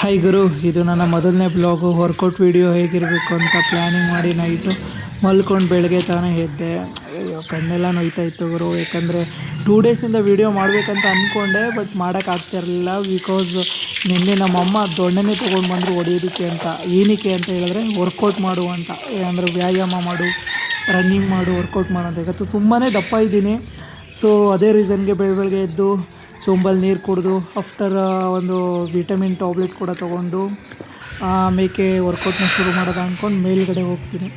Hi ಗುರು, ಇದು ನನ್ನ ಮೊದಲನೇ ಬ್ಲಾಗು ವರ್ಕೌಟ್ ವಿಡಿಯೋ ಹೇಗಿರಬೇಕು ಅಂತ ಪ್ಲ್ಯಾನಿಂಗ್ ಮಾಡಿ ನೈಟು ಮಲ್ಕೊಂಡು ಬೆಳಗ್ಗೆ ತಾನೇ ಎದ್ದೆ. ಅಯ್ಯೋ ಕಣ್ಣೆಲ್ಲ ನೋಯ್ತಾ ಇತ್ತು ಗುರು, ಯಾಕಂದರೆ ಟೂ ಡೇಸಿಂದ ವೀಡಿಯೋ ಮಾಡಬೇಕಂತ ಅಂದ್ಕೊಂಡೆ ಬಟ್ ಮಾಡೋಕ್ಕಾಗ್ತಿರಲಿಲ್ಲ ಬಿಕಾಸ್ ನಿನ್ನೆ ನಮ್ಮಮ್ಮ ದೊಣ್ಣೆನೇ ತೊಗೊಂಡು ಬಂದರು ಹೊಡೆಯೋದಕ್ಕೆ ಅಂತ, ಏನಕ್ಕೆ ಅಂತ ಹೇಳಿದ್ರೆ ವರ್ಕೌಟ್ ಮಾಡು ಅಂತ. ಅಂದರೆ ವ್ಯಾಯಾಮ ಮಾಡು ರನ್ನಿಂಗ್ ಮಾಡು ವರ್ಕೌಟ್ ಮಾಡು ಅಂತ. ಇವತ್ತು ತುಂಬಾ ದಪ್ಪ ಇದ್ದೀನಿ. ಸೊ ಅದೇ ರೀಸನ್ಗೆ ಬೆಳ ಬೆಳಗ್ಗೆ ಎದ್ದು ಸೋಂಬಲ್ ನೀರು ಕುಡಿದು ಆಫ್ಟರ್ ಒಂದು ವಿಟಮಿನ್ ಟ್ಯಾಬ್ಲೆಟ್ ಕೂಡ ತೊಗೊಂಡು ಮೇಕೆ ವರ್ಕೌಟ್ನ ಶುರು ಮಾಡೋದು ಅಂದ್ಕೊಂಡು ಮೇಲ್ಗಡೆ ಹೋಗ್ತೀನಿ.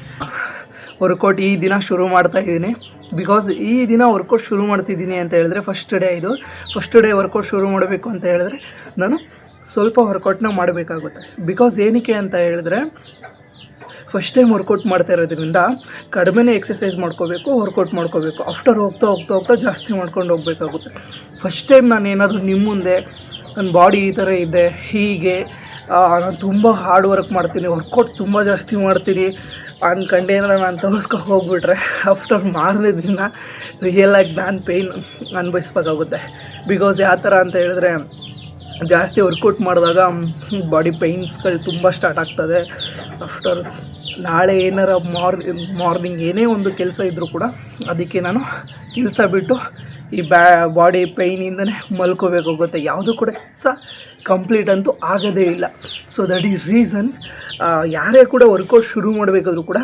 ವರ್ಕೌಟ್ ಈ ದಿನ ಶುರು ಮಾಡ್ತಾ ಇದ್ದೀನಿ. ಬಿಕಾಸ್ ಈ ದಿನ ವರ್ಕೌಟ್ ಶುರು ಮಾಡ್ತಿದ್ದೀನಿ ಅಂತ ಹೇಳಿದ್ರೆ ಫಸ್ಟ್ ಡೇ ಇದು. ಫಸ್ಟ್ ಡೇ ವರ್ಕೌಟ್ ಶುರು ಮಾಡಬೇಕು ಅಂತ ಹೇಳಿದ್ರೆ ನಾನು ಸ್ವಲ್ಪ ವರ್ಕೌಟ್ನ ಮಾಡಬೇಕಾಗುತ್ತೆ. ಬಿಕಾಸ್ ಏನಕ್ಕೆ ಅಂತ ಹೇಳಿದ್ರೆ ಫಸ್ಟ್ ಟೈಮ್ ವರ್ಕೌಟ್ ಮಾಡ್ತಾ ಇರೋದ್ರಿಂದ ಕಡಿಮೆನೇ ಎಕ್ಸಸೈಸ್ ಮಾಡ್ಕೋಬೇಕು ವರ್ಕೌಟ್ ಮಾಡ್ಕೋಬೇಕು. ಆಫ್ಟರ್ ಹೋಗ್ತಾ ಹೋಗ್ತಾ ಹೋಗ್ತಾ ಜಾಸ್ತಿ ಮಾಡ್ಕೊಂಡು ಹೋಗಬೇಕಾಗುತ್ತೆ. ಫಸ್ಟ್ ಟೈಮ್ ನಾನು ಏನಾದರೂ ನಿಮ್ಮ ಮುಂದೆ ನನ್ನ ಬಾಡಿ ಈ ಥರ ಇದೆ, ಹೀಗೆ ನಾನು ತುಂಬ ಹಾರ್ಡ್ ವರ್ಕ್ ಮಾಡ್ತೀನಿ ವರ್ಕೌಟ್ ತುಂಬ ಜಾಸ್ತಿ ಮಾಡ್ತೀನಿ ಅಂದ್ಕಂಡೆ ಏನಾರ ನಾನು ತೋರಿಸ್ಕೊ ಹೋಗ್ಬಿಟ್ರೆ ಆಫ್ಟರ್ ಮಾರನೇ ದಿನ ರಿಯಲ್ ಆಗಿ ನಾನು ಪೇಯ್ನ್ ಅನುಭವಿಸ್ಬೇಕಾಗುತ್ತೆ. ಬಿಕಾಸ್ ಯಾವ ಥರ ಅಂತ ಹೇಳಿದ್ರೆ, ಜಾಸ್ತಿ ವರ್ಕೌಟ್ ಮಾಡಿದಾಗ ಬಾಡಿ ಪೇಯ್ನ್ಸ್ಗಳು ತುಂಬ ಸ್ಟಾರ್ಟ್ ಆಗ್ತದೆ. ಆಫ್ಟರ್ ನಾಳೆ ಏನಾರ ಮಾರ್ನಿಂಗ್ ಮಾರ್ನಿಂಗ್ ಏನೇ ಒಂದು ಕೆಲಸ ಇದ್ದರೂ ಕೂಡ ಅದಕ್ಕೆ ನಾನು ಕೆಲಸ ಬಿಟ್ಟು ಈ ಬ್ಯಾ ಬಾಡಿ ಪೈನಿಂದನೇ ಮಲ್ಕೋಬೇಕಾಗುತ್ತೆ ಯಾವುದು ಕೂಡ ಕೆಲಸ ಕಂಪ್ಲೀಟ್ ಅಂತೂ ಆಗೋದೇ ಇಲ್ಲ. ಸೊ ದಟ್ ಈಸ್ ರೀಸನ್ ಯಾರೇ ಕೂಡ ವರ್ಕೌಟ್ ಶುರು ಮಾಡಬೇಕಾದ್ರೂ ಕೂಡ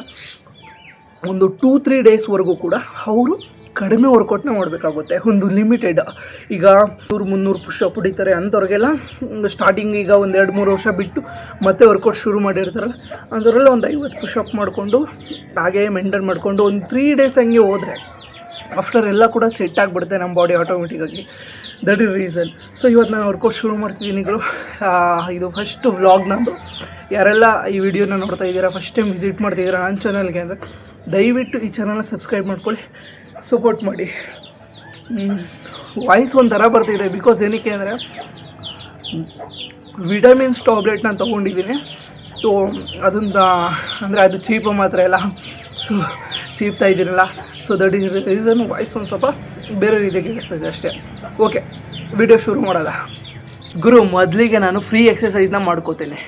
ಒಂದು ಟೂ ತ್ರೀ ಡೇಸ್ವರೆಗೂ ಕೂಡ ಅವರು ಕಡಿಮೆ ವರ್ಕೌಟ್ನ ಮಾಡಬೇಕಾಗುತ್ತೆ. ಒಂದು ಲಿಮಿಟೆಡ್ ಈಗ ನೂರು, ಮುನ್ನೂರು ಪುಷಪ್ ಹೊಡಿತಾರೆ ಅಂಥವ್ರಿಗೆಲ್ಲ. ಸ್ಟಾರ್ಟಿಂಗ್ ಈಗ ಒಂದು ಎರಡು, ಮೂರು ವರ್ಷ ಬಿಟ್ಟು ಮತ್ತೆ ವರ್ಕೌಟ್ ಶುರು ಮಾಡಿರ್ತಾರಲ್ಲ, ಅದರಲ್ಲಿ ಒಂದು ಐವತ್ತು ಪುಷಪ್ ಮಾಡಿಕೊಂಡು, ಹಾಗೆ ಮೇಂಟೈನ್ ಮಾಡಿಕೊಂಡು ಒಂದು ತ್ರೀ ಡೇಸ್ ಹಂಗೆ ಹೋದರೆ ಆಫ್ಟರ್ ಎಲ್ಲ ಕೂಡ ಸೆಟ್ ಆಗಿಬಿಡುತ್ತೆ ನಮ್ಮ ಬಾಡಿ ಆಟೋಮೆಟಿಕ್ಕಾಗಿ ದಟ್ ಇಸ್ ರೀಸನ್ ಸೊ ಇವತ್ತು ನಾನು ವರ್ಕೌಟ್ ಶುರು ಮಾಡ್ತಿದ್ದೀನಿ ಗುರು. ಇದು ಫಸ್ಟ್ ವ್ಲಾಗ್ ನಂದು. ಯಾರೆಲ್ಲ ಈ ವಿಡಿಯೋನ ನೋಡ್ತಾ ಇದ್ದೀರಾ ಫಸ್ಟ್ ಟೈಮ್ ವಿಸಿಟ್ ಮಾಡ್ತಿದ್ದೀರಾ ನನ್ನ ಚಾನಲ್ಗೆ ಅಂದರೆ ದಯವಿಟ್ಟು ಈ ಚಾನಲ್ನ ಸಬ್ಸ್ಕ್ರೈಬ್ ಮಾಡ್ಕೊಳ್ಳಿ. ಸಪೋರ್ಟ್ ಮಾಡಿ. ವಾಯ್ಸ್ ಒಂಥರ ಬರ್ತಿದೆ ಬಿಕಾಸ್ ಏನಕ್ಕೆ ಅಂದರೆ ವಿಟಮಿನ್ಸ್ ಟ್ಯಾಬ್ಲೆಟ್ ನಾನು ತೊಗೊಂಡಿದ್ದೀನಿ. ಸೊ ಅದನ್ನ ಅಂದರೆ ಅದು ಚೀಪ ಮಾತ್ರ ಎಲ್ಲ ಸೊ ಚೀಪ್ತಾ ಇದ್ದೀನಲ್ಲ. So that is reason voice ಒಂದು ಸ್ವಲ್ಪ ಬೇರೆ ರೀತಿ ಕೇಳಿಸ್ತಿದೆ ಅಷ್ಟೇ. ಓಕೆ ವಿಡಿಯೋ ಶುರು ಮಾಡೋದ ಗುರು, ಮೊದಲಿಗೆ ನಾನು ಫ್ರೀ ಎಕ್ಸಸೈಸ್ನ ಮಾಡ್ಕೋತೇನೆ.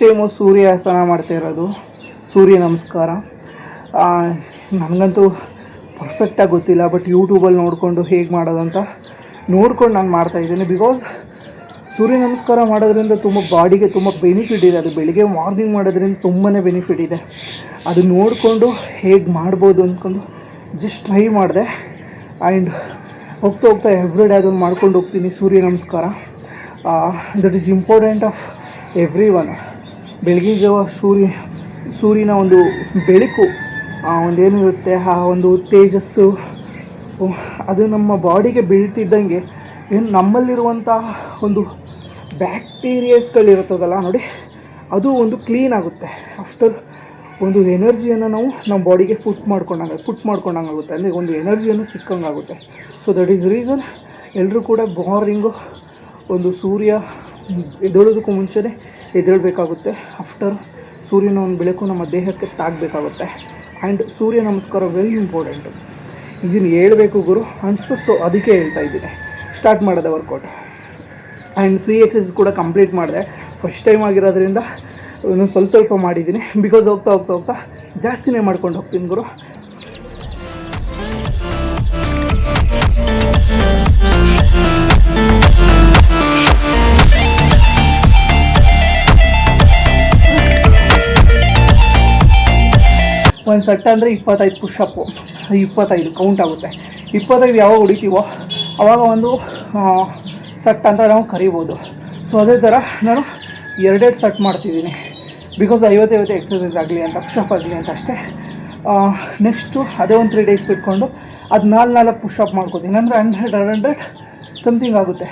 ಟೈಮು ಸೂರ್ಯಾಸನ ಮಾಡ್ತಾ ಇರೋದು. ಸೂರ್ಯ ನಮಸ್ಕಾರ. ನನಗಂತೂ ಪರ್ಫೆಕ್ಟಾಗಿ ಗೊತ್ತಿಲ್ಲ ಬಟ್ ಯೂಟ್ಯೂಬಲ್ಲಿ ನೋಡಿಕೊಂಡು ಹೇಗೆ ಮಾಡೋದು ಅಂತ ನೋಡ್ಕೊಂಡು ನಾನು ಮಾಡ್ತಾ ಇದ್ದೀನಿ. ಬಿಕಾಸ್ ಸೂರ್ಯ ನಮಸ್ಕಾರ ಮಾಡೋದ್ರಿಂದ ತುಂಬ ಬಾಡಿಗೆ ತುಂಬ ಬೆನಿಫಿಟ್ ಇದೆ. ಅದು ಬೆಳಿಗ್ಗೆ ಮಾರ್ನಿಂಗ್ ಮಾಡೋದ್ರಿಂದ ತುಂಬಾ ಬೆನಿಫಿಟ್ ಇದೆ. ಅದು ನೋಡಿಕೊಂಡು ಹೇಗೆ ಮಾಡ್ಬೋದು ಅಂದ್ಕೊಂಡು ಜಸ್ಟ್ ಟ್ರೈ ಮಾಡಿದೆ. ಆ್ಯಂಡ್ ಹೋಗ್ತಾ ಹೋಗ್ತಾ ಎವ್ರಿ ಡೇ ಅದನ್ನು ಮಾಡ್ಕೊಂಡು ಹೋಗ್ತೀನಿ. Surya Namaskar. That is important of every one ಬೆಳಗಿನ ಜಾವ ಸೂರ್ಯ, ಸೂರ್ಯನ ಒಂದು ಬೆಳಕು, ಆ, ಒಂದೇನಿರುತ್ತೆ, ಆ ಒಂದು ತೇಜಸ್ಸು ಅದು ನಮ್ಮ ಬಾಡಿಗೆ ಬೀಳ್ತಿದ್ದಂಗೆ, ಏನು ನಮ್ಮಲ್ಲಿರುವಂಥ ಒಂದು ಬ್ಯಾಕ್ಟೀರಿಯಸ್ಗಳಿರುತ್ತದಲ್ಲ, ನೋಡಿ, ಅದು ಒಂದು ಕ್ಲೀನ್ ಆಗುತ್ತೆ. ಆಫ್ಟರ್ ಒಂದು ಎನರ್ಜಿಯನ್ನು ನಾವು ನಮ್ಮ ಬಾಡಿಗೆ ಫುಟ್ ಮಾಡ್ಕೊಂಡಂಗೆ ಫುಟ್ ಮಾಡ್ಕೊಂಡಂಗೆ ಆಗುತ್ತೆ ಅಂದರೆ ಒಂದು ಎನರ್ಜಿಯನ್ನು ಸಿಕ್ಕಂಗಾಗುತ್ತೆ. ಸೊ ದಟ್ ಈಸ್ ರೀಸನ್ ಎಲ್ಲರೂ ಕೂಡ ಮಾರ್ನಿಂಗು ಒಂದು ಸೂರ್ಯ ಎದೊಳೋದಕ್ಕೂ ಮುಂಚೆನೇ ಎದ್ದೇಳಬೇಕಾಗುತ್ತೆ. ಆಫ್ಟರ್ ಸೂರ್ಯನ ಒಂದು ಬೆಳಕು ನಮ್ಮ ದೇಹಕ್ಕೆ ತಾಗಬೇಕಾಗುತ್ತೆ. ಆ್ಯಂಡ್ ಸೂರ್ಯ ನಮಸ್ಕಾರ ವೆರಿ ಇಂಪಾರ್ಟೆಂಟು ಇದನ್ನು ಹೇಳಬೇಕು ಗುರು. ಅನಿಸ್ತು ಸೊ ಅದಕ್ಕೆ ಹೇಳ್ತಾ ಇದ್ದೀನಿ. ಸ್ಟಾರ್ಟ್ ಮಾಡಿದೆ ವರ್ಕೌಟ್ ಆ್ಯಂಡ್ ಫ್ರೀ ಎಕ್ಸಸೈಸ್ ಕೂಡ ಕಂಪ್ಲೀಟ್ ಮಾಡಿದೆ. ಫಸ್ಟ್ ಟೈಮ್ ಆಗಿರೋದ್ರಿಂದ, ಇನ್ನೊಂದು ಸ್ವಲ್ಪ ಸ್ವಲ್ಪ ಮಾಡಿದ್ದೀನಿ. ಬಿಕಾಸ್ ಹೋಗ್ತಾ ಹೋಗ್ತಾ ಹೋಗ್ತಾ ಜಾಸ್ತಿನೇ ಮಾಡ್ಕೊಂಡು ಹೋಗ್ತೀನಿ ಗುರು. ಒಂದು ಸೆಟ್ ಅಂದರೆ ಇಪ್ಪತ್ತೈದು ಪುಷಪ್ಪು ಇಪ್ಪತ್ತೈದು ಕೌಂಟ್ ಆಗುತ್ತೆ. ಇಪ್ಪತ್ತೈದು ಯಾವಾಗ ಹೊಡಿತೀವೋ ಆವಾಗ ಒಂದು ಸೆಟ್ ಅಂತ ನಾವು ಕರಿಬೋದು. ಸೊ ಅದೇ ಥರ ನಾನು ಎರಡೆರಡು ಸೆಟ್ ಮಾಡ್ತಿದ್ದೀನಿ. ಬಿಕಾಸ್ ಐವತ್ತೈವತ್ತು ಎಕ್ಸಸೈಸ್ ಆಗಲಿ ಅಂತ ಪುಷಪ್ ಆಗಲಿ ಅಂತ ಅಷ್ಟೇ. ನೆಕ್ಸ್ಟು ಅದೇ ಒಂದು ತ್ರೀ ಡೇಸ್ ಬಿಟ್ಕೊಂಡು ಅದು ನಾಲ್ಕು ನಾಲ್ಕು ಪುಷಪ್ ಮಾಡ್ಕೋತೀನಿ. ಅಂದರೆ ಹಂಡ್ರೆಡ್ ಹಂಡ್ರೆಡ್ ಸಮಥಿಂಗ್ ಆಗುತ್ತೆ.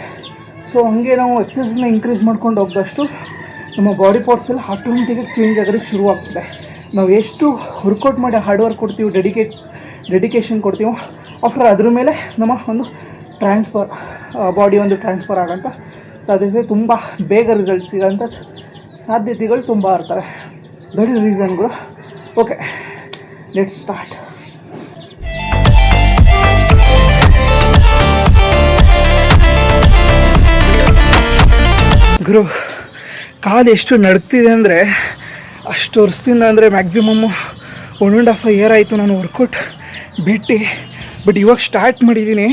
ಸೊ ಹಂಗೆ ನಾವು ಎಕ್ಸಸೈಸ್ನ ಇನ್ಕ್ರೀಸ್ ಮಾಡ್ಕೊಂಡು ಹೋಗ್ದಷ್ಟು ನಮ್ಮ ಬಾಡಿ ಪಾರ್ಟ್ಸ್ ಎಲ್ಲ ಆಟೋಮೆಟಿಕಾಗಿ ಚೇಂಜ್ ಆಗೋದಕ್ಕೆ ಶುರುವಾಗ್ತದೆ. ನಾವು ಎಷ್ಟು ವರ್ಕೌಟ್ ಮಾಡಿ ಹಾರ್ಡ್ ವರ್ಕ್ ಕೊಡ್ತೀವಿ ಡೆಡಿಕೇಟ್ ಡೆಡಿಕೇಶನ್ ಕೊಡ್ತೀವೋ ಆಫ್ಟರ್ ಅದ್ರ ಮೇಲೆ ನಮ್ಮ ಒಂದು ಟ್ರಾನ್ಸ್ಫರ್ ಬಾಡಿ ಒಂದು ಟ್ರಾನ್ಸ್ಫರ್ ಆಗೋಂಥ ಸಾಧ್ಯತೆ ತುಂಬ ಬೇಗ ರಿಸಲ್ಟ್ ಸಿಗೋಂಥ ಸಾಧ್ಯತೆಗಳು ತುಂಬ ಇರ್ತವೆ. ದಟ್ ಇಸ್ ರೀಸನ್ಗಳು ಓಕೆ ಲೆಟ್ ಸ್ಟಾರ್ಟ್ ಗುರು, ಕಾಲು ಎಷ್ಟು ನಡ್ತಿದೆ ಅಂದರೆ ಅಷ್ಟು ವರ್ಷದಿಂದ ಅಂದರೆ maximum one and half year ಆಯಿತು ನಾನು ವರ್ಕೌಟ್ ಬಿಟ್ಟು. ಬಟ್ ಇವಾಗ ಸ್ಟಾರ್ಟ್ ಮಾಡಿದ್ದೀನಿ.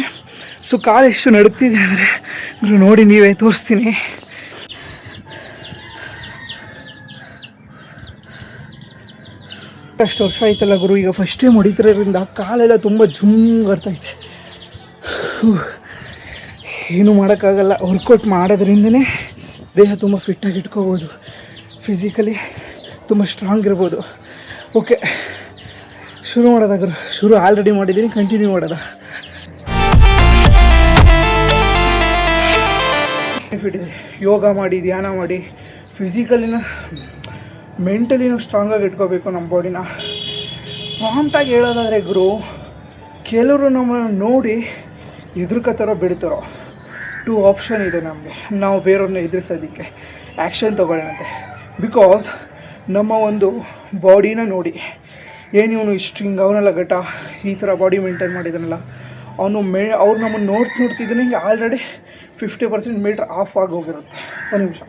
ಸೊ ಕಾಲು ಎಷ್ಟು ನಡುತ್ತಿದೆ ಅಂದರೆ ನೋಡಿ ನೀವೇ ತೋರಿಸ್ತೀನಿ. ಅಷ್ಟು ವರ್ಷ ಆಯ್ತಲ್ಲ ಗುರು, ಈಗ ಫಸ್ಟ್ ಟೈಮ್ ಹೊಡಿತಿರೋದ್ರಿಂದ ಕಾಲೆಲ್ಲ ತುಂಬ ಜುಮ್ ಬರ್ತೈತೆ ಏನು ಮಾಡೋಕ್ಕಾಗಲ್ಲ. ವರ್ಕೌಟ್ ಮಾಡೋದ್ರಿಂದನೇ ದೇಹ ತುಂಬ ಫಿಟ್ಟಾಗಿ ಇಟ್ಕೋಬೋದು. ಫಿಸಿಕಲಿ ತುಂಬ ಸ್ಟ್ರಾಂಗ್ ಇರ್ಬೋದು. ಓಕೆ ಶುರು ಮಾಡೋದಾಗ್ರು ಗುರು? ಶುರು ಆಲ್ರೆಡಿ ಮಾಡಿದ್ದೀನಿ ಕಂಟಿನ್ಯೂ ಮಾಡೋದ? ಬೆನಿಫಿಟ್ ಇದೆ. ಯೋಗ ಮಾಡಿ, ಧ್ಯಾನ ಮಾಡಿ ಫಿಸಿಕಲಿನ ಮೆಂಟಲಿನೂ ಸ್ಟ್ರಾಂಗಾಗಿ ಇಟ್ಕೋಬೇಕು ನಮ್ಮ ಬಾಡಿನ ಪ್ರಾಂಪ್ಟಾಗಿ ಹೇಳೋದಾದರೆ ಗುರು, ಕೆಲವರು ನಮ್ಮನ್ನು ನೋಡಿ ಎದುರ್ಕೋತಾರೋ ಬಿಡ್ತಾರೋ? ಟೂ ಆಪ್ಷನ್ ಇದೆ ನಮಗೆ. ನಾವು ಬೇರೆಯವ್ರನ್ನ ಎದುರಿಸೋದಕ್ಕೆ ಆ್ಯಕ್ಷನ್ ತೊಗೊಳ್ಳೋಣಂತೆ. ಬಿಕಾಸ್ ನಮ್ಮ ಒಂದು ಬಾಡಿನ ನೋಡಿ. ಏನು ಇವನು ಇಷ್ಟು ಹಿಂಗೆ ಅವನಲ್ಲ ಘಟ? ಈ ಥರ ಬಾಡಿ ಮೇಂಟೈನ್ ಮಾಡಿದಾನಲ್ಲ. ಅವನು ಮೇ, ಅವ್ರು ನಮ್ಮನ್ನು ನೋಡ್ತಾ ನೋಡ್ತಿದ್ದಾನೆ ಹಿಂಗೆ already fifty percent meter off ಆಗಿ ಹೋಗಿರುತ್ತೆ. ಒಂದು ನಿಮಿಷ.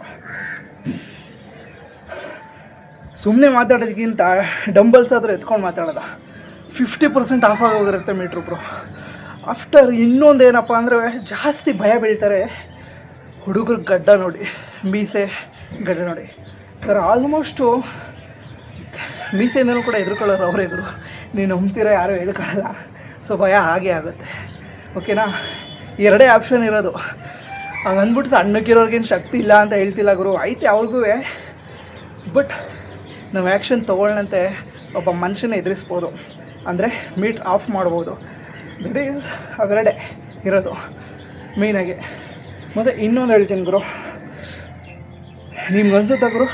ಸುಮ್ಮನೆ ಮಾತಾಡೋದಕ್ಕಿಂತ ಡಂಬಲ್ಸ್ ಆದರೆ ಎತ್ಕೊಂಡು ಮಾತಾಡೋದ. ಫಿಫ್ಟಿ ಪರ್ಸೆಂಟ್ ಆಫ್ ಆಗಿ ಹೋಗಿರುತ್ತೆ ಮೀಟ್ರ್ ಬ್ರೋ ಆಫ್ಟರ್ ಇನ್ನೊಂದು ಏನಪ್ಪ ಅಂದರೆ ಜಾಸ್ತಿ ಭಯ ಬೀಳ್ತಾರೆ ಹುಡುಗರು ಗಡ್ಡ ನೋಡಿ. ಮೀಸೆ ಗಡ್ಡ ನೋಡಿ. ಸರ್ ಆಲ್ಮೋಸ್ಟು ಮೀಸೆಯಿಂದನೂ ಕೂಡ ಎದುರುಕೊಳ್ಳೋರು ಅವರೇ ಎದುರು ನೀನು ನಂಬ್ತೀರ ಯಾರೂ ಎದುರುಕೊಳ್ಳಲ್ಲ ಸೊ ಭಯ ಹಾಗೆ ಆಗುತ್ತೆ. ಓಕೆನಾ ಎರಡೇ ಆಪ್ಷನ್ ಇರೋದು. ಹಂಗಂದ್ಬಿಟ್ಟು ಸಣ್ಣಕ್ಕಿರೋರ್ಗೇನು ಶಕ್ತಿ ಇಲ್ಲ ಅಂತ ಹೇಳ್ತಿಲ್ಲ ಗುರು. ಐತೆ ಅವ್ರಿಗೂ ಬಟ್ ನಾವು ಆ್ಯಕ್ಷನ್ ತೊಗೊಳ್ಳಂತೆ ಒಬ್ಬ ಮನುಷ್ಯನ ಎದುರಿಸ್ಬೋದು. ಅಂದರೆ ಮೀಟ್ ಆಫ್ ಮಾಡ್ಬೋದು. ದಟ್ ಈಸ್ ಅವೆರಡೆ ಇರೋದು ಮೇಯ್ನಾಗಿ ಮತ್ತು ಇನ್ನೊಂದು ಹೇಳ್ತೀನಿ ಗುರು. ನಿಮ್ಗೆ ಅನ್ಸುತ್ತಾ ಗುರು?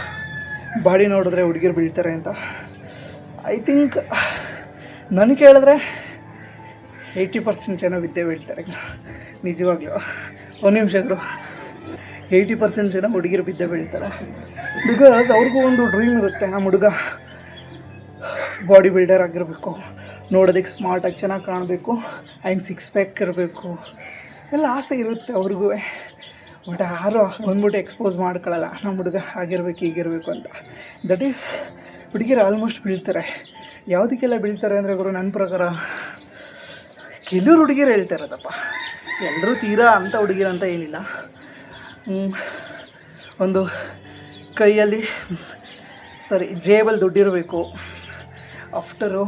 ಬಾಡಿ ನೋಡಿದ್ರೆ ಹುಡುಗಿರು ಬೀಳ್ತಾರೆ ಅಂತ. ಐ ಥಿಂಕ್ ನನಗೆ ಕೇಳಿದ್ರೆ ಏಯ್ಟಿ ಪರ್ಸೆಂಟ್ ಜನ ವಿದ್ಯೆ ಬೀಳ್ತಾರೆ. ನಿಜವಾಗ್ಲೂ. ಒಂದು ನಿಮಿಷ ಗುರು. ಏಯ್ಟಿ ಪರ್ಸೆಂಟ್ ಜನ ಹುಡುಗಿರು ಬಿದ್ದೆ ಬೀಳ್ತಾರೆ. ಬಿಕಾಸ್ ಅವ್ರಿಗೂ ಒಂದು ಡ್ರೀಮ್ ಇರುತ್ತೆ ನಮ್ಮ ಹುಡುಗ ಬಾಡಿ ಬಿಲ್ಡರ್ ಆಗಿರಬೇಕು. ನೋಡೋದಕ್ಕೆ ಸ್ಮಾರ್ಟಾಗಿ ಚೆನ್ನಾಗಿ ಕಾಣಬೇಕು. ಆ್ಯಂಡ್ ಸಿಕ್ಸ್ ಪ್ಯಾಕ್ ಇರಬೇಕು. ಎಲ್ಲ ಆಸೆ ಇರುತ್ತೆ ಅವ್ರಿಗೂ. ಬಟ್ ಯಾರು ಬಂದ್ಬಿಟ್ಟು ಎಕ್ಸ್ಪೋಸ್ ಮಾಡ್ಕೊಳ್ಳಲ್ಲ. ನಮ್ಮ ಹುಡುಗ ಆಗಿರ್ಬೇಕು ಹೀಗಿರಬೇಕು ಅಂತ. ದಟ್ ಈಸ್ ಹುಡುಗಿರು ಆಲ್ಮೋಸ್ಟ್ ಬೀಳ್ತಾರೆ. ಯಾವುದಕ್ಕೆಲ್ಲ ಬೀಳ್ತಾರೆ ಅಂದರೆ ಗುರು ನನ್ನ ಪ್ರಕಾರ ಕೆಲವ್ರು ಹುಡುಗಿರು ಹೇಳ್ತಾ ಇರೋದಪ್ಪ. ಎಲ್ಲರೂ ತೀರಾ ಅಂಥ ಹುಡುಗಿರು ಅಂತ ಏನಿಲ್ಲ. ಒಂದು ಕೈಯಲ್ಲಿ, ಸರಿ ಜೇಬಲ್ಲಿ ದುಡ್ಡಿರಬೇಕು. ಆಫ್ಟರು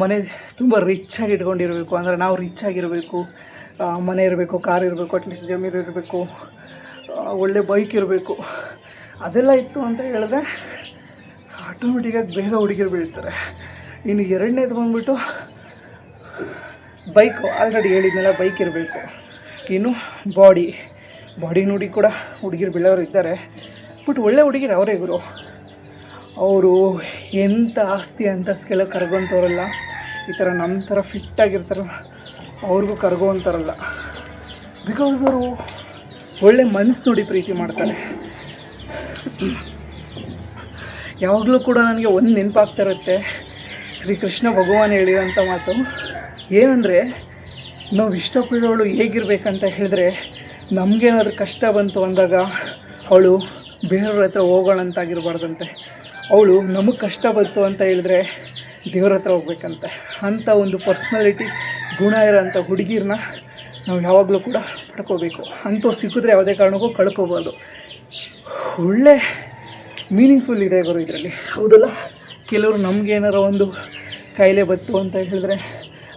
ಮನೆ ತುಂಬ ಆಗಿ ಇಟ್ಕೊಂಡಿರಬೇಕು. ಅಂದರೆ ನಾವು ರಿಚ್ ಆಗಿರಬೇಕು. ಮನೆ ಇರಬೇಕು, ಕಾರ್ ಇರಬೇಕು ಅಟ್ಲೀಸ್ಟ್ ಜಮೀನು ಇರಬೇಕು ಒಳ್ಳೆ ಬೈಕ್ ಇರಬೇಕು. ಅದೆಲ್ಲ ಇತ್ತು ಅಂತ ಹೇಳಿದ್ರೆ ಆಟೋಮೆಟಿಕಾಗಿ ಬೇಗ ಹುಡುಗಿರು ಬೀಳ್ತಾರೆ. ಇನ್ನು ಎರಡನೇದು ಬಂದ್ಬಿಟ್ಟು ಬೈಕು ಆಲ್ರೆಡಿ ಹೇಳಿದ್ನೆಲ್ಲ ಬೈಕ್ ಇರಬೇಕು. ಇನ್ನು ಬಾಡಿ ಬಾಡಿ ನೋಡಿ ಕೂಡ ಹುಡುಗಿರು ಬೀಳೋರು ಇದ್ದಾರೆ. ಬಟ್ ಒಳ್ಳೆ ಹುಡುಗಿರು ಅವರೇ ಇವರು ಅವರು ಎಂಥ ಆಸ್ತಿ ಅಂತಸ್ಗೆಲ್ಲ ಕರ್ಗೊಂತವ್ರಲ್ಲ ಈ ಥರ ನಮ್ಮ ಥರ ಫಿಟ್ಟಾಗಿರ್ತಾರಲ್ಲ ಅವ್ರಿಗೂ ಕರ್ಗೋ ಅಂತಾರಲ್ಲ ಬಿಕಾಸ್ ಅವರು ಒಳ್ಳೆ ಮನಸ್ಸು ನೋಡಿ ಪ್ರೀತಿ ಮಾಡ್ತಾರೆ. ಯಾವಾಗಲೂ ಕೂಡ ನನಗೆ ಒಂದು ನೆನಪಾಗ್ತಾ ಇರುತ್ತೆ. ಶ್ರೀಕೃಷ್ಣ ಭಗವಾನ್ ಹೇಳಿರೋಂಥ ಮಾತು. ಏನಂದರೆ, ನಾವು ಇಷ್ಟಪಡೋಳು ಹೇಗಿರ್ಬೇಕಂತ ಹೇಳಿದ್ರೆ, ನಮಗೇನಾದ್ರೂ ಕಷ್ಟ ಬಂತು ಅಂದಾಗ ಅವಳು ಬೇರೆಯವ್ರ ಹತ್ರ ಹೋಗೋಣ ಅಂತಾಗಿರ್ಬಾರ್ದಂತೆ ಅವಳು ನಮಗೆ ಕಷ್ಟ ಬಂತು ಅಂತ ಹೇಳಿದ್ರೆ ದೇವ್ರ ಹತ್ರ ಹೋಗ್ಬೇಕಂತೆ. ಅಂಥ ಒಂದು ಪರ್ಸ್ನಾಲಿಟಿ ಗುಣ ಇರೋಂಥ ಹುಡುಗಿರನ್ನ ನಾವು ಯಾವಾಗಲೂ ಕೂಡ ಪಡ್ಕೋಬೇಕು. ಅಂಥವ್ರು ಸಿಕ್ಕಿದ್ರೆ ಯಾವುದೇ ಕಾರಣಕ್ಕೂ ಕಳ್ಕೊಬೋದು. ಒಳ್ಳೆ ಮೀನಿಂಗ್ಫುಲ್ ಇದೆ ಗುರು ಇದರಲ್ಲಿ. ಹೌದಲ್ಲ? ಕೆಲವರು ನಮಗೇನಾರ ಒಂದು ಕಾಯಿಲೆ ಬತ್ತು ಅಂತ ಹೇಳಿದ್ರೆ,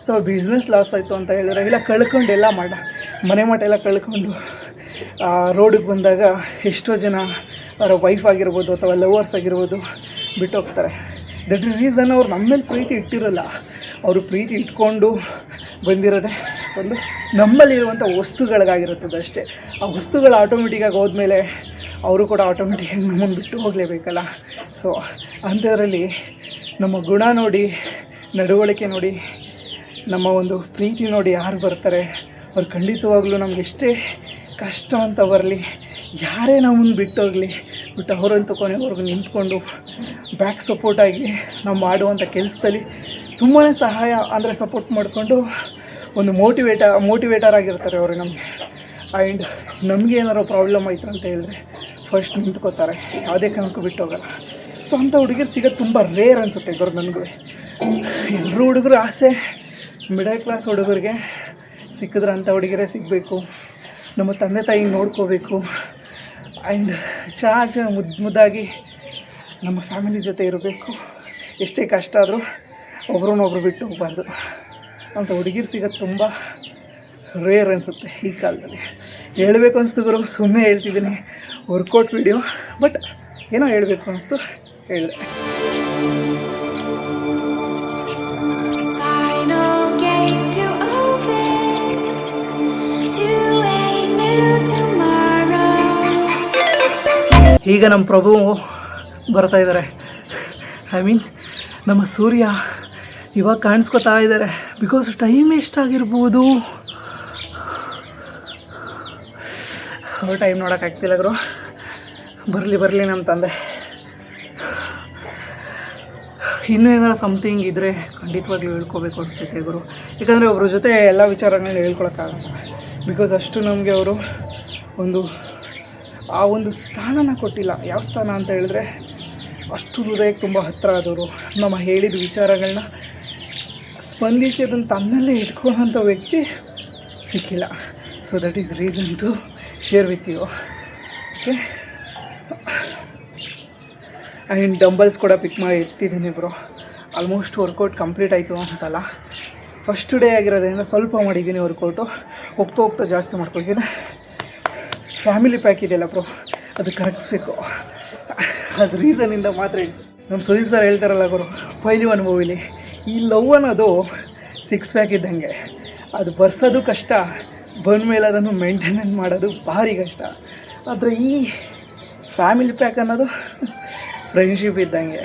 ಅಥವಾ ಬಿಸ್ನೆಸ್ ಲಾಸ್ ಆಯಿತು ಅಂತ ಹೇಳಿದ್ರೆ, ಇಲ್ಲ ಕಳ್ಕೊಂಡು ಎಲ್ಲ ಮಾಡ. ಮನೆ ಮಠ ಎಲ್ಲ ಕಳ್ಕೊಂಡು ರೋಡಿಗೆ ಬಂದಾಗ ಎಷ್ಟೋ ಜನ ಅವರ ವೈಫ್ ಆಗಿರ್ಬೋದು ಅಥವಾ ಲವರ್ಸ್ ಆಗಿರ್ಬೋದು ಬಿಟ್ಟೋಗ್ತಾರೆ. ದಟ್ ರೀಸನ್ ಅವ್ರು ನಮ್ಮ ಮೇಲೆ ಪ್ರೀತಿ ಇಟ್ಟಿರಲ್ಲ. ಅವರು ಪ್ರೀತಿ ಇಟ್ಕೊಂಡು ಬಂದಿರೋದೇ. ಒಂದು ನಮ್ಮಲ್ಲಿರುವಂಥ ವಸ್ತುಗಳಿಗಾಗಿರುತ್ತದೆ ಅಷ್ಟೇ. ಆ ವಸ್ತುಗಳು ಆಟೋಮೆಟಿಕ್ಕಾಗಿ ಹೋದ್ಮೇಲೆ ಅವರು ಕೂಡ ಆಟೋಮೆಟಿಕ್ಕಾಗಿ ನಮ್ಮನ್ನು ಬಿಟ್ಟು ಹೋಗಲೇಬೇಕಲ್ಲ. ಸೊ ಅಂಥದ್ರಲ್ಲಿ ನಮ್ಮ ಗುಣ ನೋಡಿ, ನಡವಳಿಕೆ ನೋಡಿ, ನಮ್ಮ ಒಂದು ಪ್ರೀತಿ ನೋಡಿ ಯಾರು ಬರ್ತಾರೆ, ಅವ್ರು ಖಂಡಿತವಾಗ್ಲೂ ನಮ್ಗೆ ಎಷ್ಟೇ ಕಷ್ಟ ಅಂತ ಬರಲಿ, ಯಾರೇ ನಮ್ಮನ್ನು ಬಿಟ್ಟೋಗಲಿ ಬಟ್ ಅವರಂತೂ ಕೊನೆವರೆಗೂ ನಿಂತ್ಕೊಂಡು ಬ್ಯಾಕ್ ಸಪೋರ್ಟಾಗಿ ನಾವು ಮಾಡುವಂಥ ಕೆಲಸದಲ್ಲಿ ತುಂಬಾ ಸಹಾಯ ಅಂದರೆ ಸಪೋರ್ಟ್ ಮಾಡಿಕೊಂಡು ಒಂದು ಮೋಟಿವೇಟ ಮೋಟಿವೇಟರ್ ಆಗಿರ್ತಾರೆ ಅವರು ನಮಗೆ. ಆ್ಯಂಡ್ ನಮಗೆ ಏನಾರು ಪ್ರಾಬ್ಲಮ್ ಆಯಿತು ಅಂತ ಹೇಳಿದ್ರೆ ಫಸ್ಟ್ ನಿಂತ್ಕೋತಾರೆ. ಯಾವುದೇ ಕಾರಣಕ್ಕೂ ಬಿಟ್ಟು ಹೋಗಲ್ಲ. ಸೊ ಅಂಥ ಹುಡುಗಿರು ಸಿಗೋದು ತುಂಬ ರೇರ್ ಅನಿಸುತ್ತೆ ಇವರು ನನಗೂ. ಎಲ್ಲರೂ ಹುಡುಗರು ಆಸೆ. ಮಿಡಲ್ ಕ್ಲಾಸ್ ಹುಡುಗರಿಗೆ ಸಿಕ್ಕಿದ್ರೆ ಅಂಥ ಹುಡುಗಿರೇ ಸಿಗಬೇಕು. ನಮ್ಮ ತಂದೆ ತಾಯಿ ನೋಡ್ಕೋಬೇಕು. ಆ್ಯಂಡ್ ಚಾರ್ಜ್ ಮುದ್ದು ಮುದ್ದಾಗಿ ನಮ್ಮ ಫ್ಯಾಮಿಲಿ ಜೊತೆ ಇರಬೇಕು. ಎಷ್ಟೇ ಕಷ್ಟ ಆದರೂ ಒಬ್ರನ್ನೊಬ್ರು ಬಿಟ್ಟು ಹೋಗ್ಬಾರ್ದು. ಅಂತ ಹುಡುಗಿರು ಸಿಗೋದು ತುಂಬ ರೇರ್ ಅನಿಸುತ್ತೆ ಈ ಕಾಲದಲ್ಲಿ. ಹೇಳಬೇಕು ಅನಿಸ್ತು ಗುರು ಸುಮ್ಮನೆ ಹೇಳ್ತಿದ್ದೀನಿ. ವರ್ಕೌಟ್ ವಿಡಿಯೋ ಬಟ್ ಏನೋ ಹೇಳಬೇಕು ಅನಿಸ್ತು ಹೇಳಿದೆ. ಈಗ ನಮ್ಮ ಪ್ರಭು ಬರ್ತಾ ಇದ್ದಾರೆ ಐ ಮೀನ್ ನಮ್ಮ ಸೂರ್ಯ ಇವಾಗ ಕಾಣಿಸ್ಕೊತಾ ಇದ್ದಾರೆ. ಬಿಕಾಸ್ ಟೈಮ್ ಎಷ್ಟಾಗಿರ್ಬೋದು ಅವ್ರ ಟೈಮ್ ನೋಡೋಕ್ಕಾಗ್ತಿಲ್ಲ ಗುರು. ಬರಲಿ ಬರಲಿ ನಮ್ಮ ತಂದೆ. ಇನ್ನೂ ಏನಾರು ಸಮಥಿಂಗ್ ಇದ್ದರೆ ಖಂಡಿತವಾಗ್ಲೂ ಹೇಳ್ಕೋಬೇಕು ಅನಿಸ್ತೈತೆ ಗುರು. ಯಾಕಂದರೆ ಒಬ್ಬರ ಜೊತೆ ಎಲ್ಲ ವಿಚಾರಗಳನ್ನ ಹೇಳ್ಕೊಳಕ್ಕಾಗಲ್ಲ ಬಿಕಾಸ್ ಅಷ್ಟು ನಮಗೆ ಅವರು ಒಂದು, ಆ ಒಂದು ಸ್ಥಾನನ ಕೊಟ್ಟಿಲ್ಲ. ಯಾವ ಸ್ಥಾನ ಅಂತ ಹೇಳಿದ್ರೆ ಅಷ್ಟು ಹೃದಯಕ್ಕೆ ತುಂಬ ಹತ್ತಿರ ಆದವರು. ನಮ್ಮ ಹೇಳಿದ ವಿಚಾರಗಳನ್ನ ಸ್ಪಂದಿಸಿ ಅದನ್ನು ತನ್ನಲ್ಲೇ ಇಟ್ಕೊಳ್ಳೋಂಥ ವ್ಯಕ್ತಿ ಸಿಕ್ಕಿಲ್ಲ. So that is reason to share with you okay and dumbbells ಕೂಡ ಪಿಕ್ ಮಾಡಿ ಎತ್ತಿದ್ದೀನಿ ಬ್ರೋ ಆಲ್ಮೋಸ್ಟ್ ವರ್ಕೌಟ್ ಕಂಪ್ಲೀಟ್ ಆಯಿತು ಅಂತಲ್ಲ. ಫಸ್ಟ್ ಡೇ ಆಗಿರೋದ್ರಿಂದ ಸ್ವಲ್ಪ ಮಾಡಿದ್ದೀನಿ ವರ್ಕೌಟು ಹೋಗ್ತಾ ಹೋಗ್ತಾ ಜಾಸ್ತಿ ಮಾಡ್ಕೊಳ್ತೀನಿ. ಫ್ಯಾಮಿಲಿ ಪ್ಯಾಕ್ ಇದೆಯಲ್ಲ ಬ್ರೋ ಅದು ಕರಗಿಸ್ಬೇಕು. ಅದು ರೀಸನಿಂದ ಮಾತ್ರ. ನಮ್ಮ ಸುದೀಪ್ ಸರ್ ಹೇಳ್ತಾರಲ್ಲ ಗುರು, ಪೈಲಿ ಒನ್ ಮೂವಿಲಿ ಈ ಲವ್ ಅನ್ನೋದು ಸಿಕ್ಸ್ ಪ್ಯಾಕ್ ಇದ್ದಂಗೆ. ಅದು ಬರ್ಸೋದು ಕಷ್ಟ, ಬಂದ ಮೇಲೆ ಅದನ್ನು ಮೇಂಟೆನೆನ್ಸ್ ಮಾಡೋದು ಭಾರಿ ಕಷ್ಟ. ಆದರೆ ಈ ಫ್ಯಾಮಿಲಿ ಪ್ಯಾಕ್ ಅನ್ನೋದು ಫ್ರೆಂಡ್ಶಿಪ್ ಇದ್ದಂಗೆ.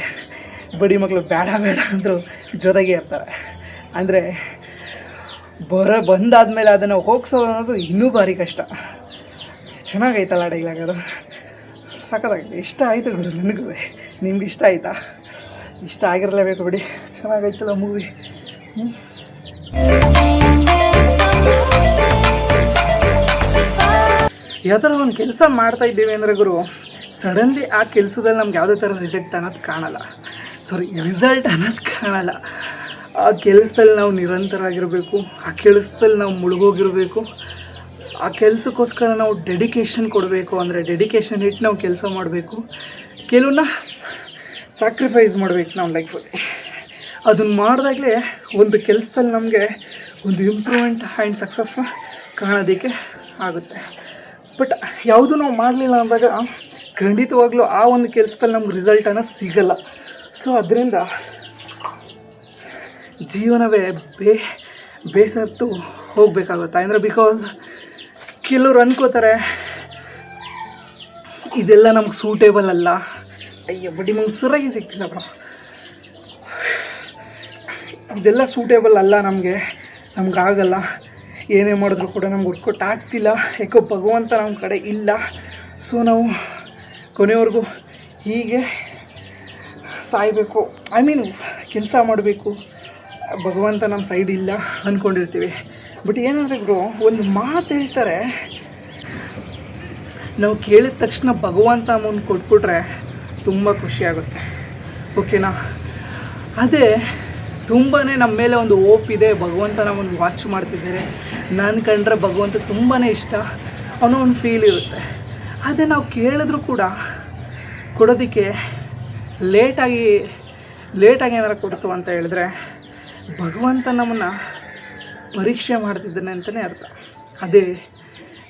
ಬಡಿ ಮಕ್ಕಳು ಬೇಡ ಬೇಡ ಅಂದರು ಜೊತೆಗೆ ಇರ್ತಾರೆ. ಅಂದರೆ ಬರ ಬಂದಾದಮೇಲೆ ಅದನ್ನು ಹೋಗ್ಸೋದು ಅನ್ನೋದು ಇನ್ನೂ ಭಾರಿ ಕಷ್ಟ. ಚೆನ್ನಾಗೈತಲ್ಲ ಡೈಲಾಗ್ ಅದು. ಸಖತ್ತಾಗಿದೆ. ಇಷ್ಟ ಆಯಿತು ಗುರು ನನಗೂ. ನಿಮ್ಗೆ ಇಷ್ಟ ಆಯಿತಾ? ಇಷ್ಟ ಆಗಿರಲೇಬೇಕು ಬಿಡಿ. ಚೆನ್ನಾಗೈತಲ್ಲ ಮೂವಿ ಯಾವ್ದಾರ ಒಂದು ಕೆಲಸ ಮಾಡ್ತಾ ಇದ್ದೀವಿ ಅಂದರೆ ಗುರು ಸಡನ್ಲಿ ಆ ಕೆಲಸದಲ್ಲಿ ನಮ್ಗೆ ಯಾವುದೇ ಥರ ರಿಸಲ್ಟ್ ಅನ್ನೋದು ಕಾಣಲ್ಲ. ಸಾರಿ ರಿಸಲ್ಟ್ ಅನ್ನೋದು ಕಾಣಲ್ಲ. ಆ ಕೆಲಸದಲ್ಲಿ ನಾವು ನಿರಂತರಾಗಿರಬೇಕು ಆ ಕೆಲಸದಲ್ಲಿ ನಾವು ಮುಳುಗೋಗಿರಬೇಕು, ಆ ಕೆಲಸಕ್ಕೋಸ್ಕರ ನಾವು ಡೆಡಿಕೇಶನ್ ಕೊಡಬೇಕು. ಅಂದರೆ ಡೆಡಿಕೇಶನ್ ಇಟ್ಟು ನಾವು ಕೆಲಸ ಮಾಡಬೇಕು. ಕೆಲವನ್ನ ಸ್ಯಾಕ್ರಿಫೈಸ್ ಮಾಡಬೇಕು ನಾವು ಲೈಫಲ್ಲಿ ಅದನ್ನು ಮಾಡಿದಾಗಲೇ ಒಂದು ಕೆಲಸದಲ್ಲಿ ನಮಗೆ ಒಂದು ಇಂಪ್ರೂವ್ಮೆಂಟ್ ಆ್ಯಂಡ್ ಸಕ್ಸಸ್ನ ಕಾಣೋದಕ್ಕೆ ಆಗುತ್ತೆ. ಬಟ್ ಯಾವುದು ನಾವು ಮಾಡಲಿಲ್ಲ ಅಂದಾಗ ಖಂಡಿತವಾಗ್ಲೂ ಆ ಒಂದು ಕೆಲಸದಲ್ಲಿ ನಮ್ಗೆ ರಿಸಲ್ಟ್ ಅನ್ನೋದು ಸಿಗಲ್ಲ. ಸೊ ಅದರಿಂದ ಜೀವನವೇ ಬೇ, ಬೇಸತ್ತು ಹೋಗಬೇಕಾಗುತ್ತೆ? ಅಂದರೆ ಬಿಕಾಸ್ ಕೆಲವ್ರು ಅನ್ಕೋತಾರೆ, ಇದೆಲ್ಲ ನಮ್ಗೆ ಸೂಟೇಬಲ್ ಅಲ್ಲ. ಅಯ್ಯೋ, ಬಡ್ಡಿ ಮಂಗೆ ಸಿಕ್ತಿಲ್ಲ ಬಡ. ಇದೆಲ್ಲ ಸೂಟೇಬಲ್ ಅಲ್ಲ ನಮಗೆ. ನಮ್ಗಾಗಲ್ಲ ಏನೇ ಮಾಡಿದ್ರು ಕೂಡ ನಮ್ಗೆ ಹುಡ್ಕೊಟ್ಟು ಆಗ್ತಿಲ್ಲ. ಯಾಕೋ ಭಗವಂತ ನಮ್ಮ ಕಡೆ ಇಲ್ಲ. ಸೊ ನಾವು ಕೊನೆವರೆಗೂ ಹೀಗೆ ಸಾಯಬೇಕು. ಐ ಮೀನ್ ಕೆಲಸ ಮಾಡಬೇಕು. ಭಗವಂತ ನಮ್ಮ ಸೈಡ್ ಇಲ್ಲ ಅಂದ್ಕೊಂಡಿರ್ತೀವಿ ಬಟ್ ಏನಂದರೆ ಗುರು, ಒಂದು ಮಾತು ಹೇಳ್ತಾರೆ. ನಾವು ಕೇಳಿದ ತಕ್ಷಣ ಭಗವಂತ ಮುಂದೆ ಕೊಟ್ಬಿಟ್ರೆ ತುಂಬ ಖುಷಿಯಾಗುತ್ತೆ ಓಕೆನಾ ಅದೇ ತುಂಬಾ ನಮ್ಮ ಮೇಲೆ ಒಂದು ಓಪ್ ಇದೆ. ಭಗವಂತ ನಮ್ಮನ್ನು ವಾಚ್ ಮಾಡ್ತಿದ್ದಾರೆ. ನಾನು ಕಂಡ್ರೆ ಭಗವಂತ ತುಂಬಾ ಇಷ್ಟ. ಅನ್ನೋ ಒಂದು ಫೀಲ್ ಇರುತ್ತೆ. ಅದೇ ನಾವು ಕೇಳಿದ್ರು ಕೂಡ, ಕೊಡೋದಕ್ಕೆ ಲೇಟಾಗಿ ಲೇಟಾಗಿ ಏನಾರು ಕೊಡ್ತು ಅಂತ ಹೇಳಿದ್ರೆ, ಭಗವಂತ ನಮ್ಮನ್ನು ಪರೀಕ್ಷೆ ಮಾಡ್ತಿದ್ದಾನೆ ಅಂತಲೇ ಅರ್ಥ. ಅದೇ,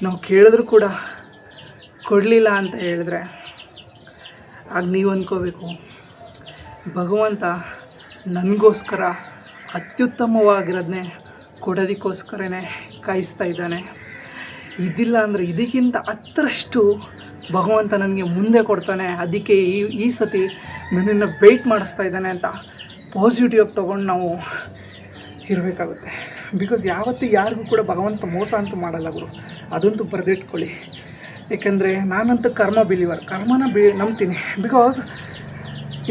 ನಾವು ಕೇಳಿದ್ರು ಕೂಡ ಕೊಡಲಿಲ್ಲ ಅಂತ ಹೇಳಿದ್ರೆ ಆಗ ನೀವು ಅಂದ್ಕೋಬೇಕು ಭಗವಂತ ನನಗೋಸ್ಕರ ಅತ್ಯುತ್ತಮವಾಗಿರೋದನ್ನೇ ಕೊಡೋದಕ್ಕೋಸ್ಕರನೇ ಕಾಯಿಸ್ತಾ ಇದ್ದಾನೆ. ಇದಿಲ್ಲ ಅಂದರೆ ಇದಕ್ಕಿಂತ ಹತ್ತರಷ್ಟು ಭಗವಂತ ನನಗೆ ಮುಂದೆ ಕೊಡ್ತಾನೆ. ಅದಕ್ಕೆ ಈ ಈ ಸತಿ ನನ್ನನ್ನು ವೆಯ್ಟ್ ಮಾಡಿಸ್ತಾ ಇದ್ದಾನೆ ಅಂತ ಪಾಸಿಟಿವ್ ತೊಗೊಂಡು ನಾವು ಇರಬೇಕಾಗುತ್ತೆ. ಬಿಕಾಸ್ ಯಾವತ್ತೂ ಯಾರಿಗೂ ಕೂಡ ಭಗವಂತ ಮೋಸ ಅಂತೂ ಮಾಡಲ್ಲ ಗುರು. ಅದಂತೂ ಬರೆದಿಟ್ಕೊಳ್ಳಿ. ಏಕೆಂದರೆ ನಾನಂತೂ ಕರ್ಮ ಬಿಲಿವರ್ ಕರ್ಮನ ಬಿ ನಂಬ್ತೀನಿ. ಬಿಕಾಸ್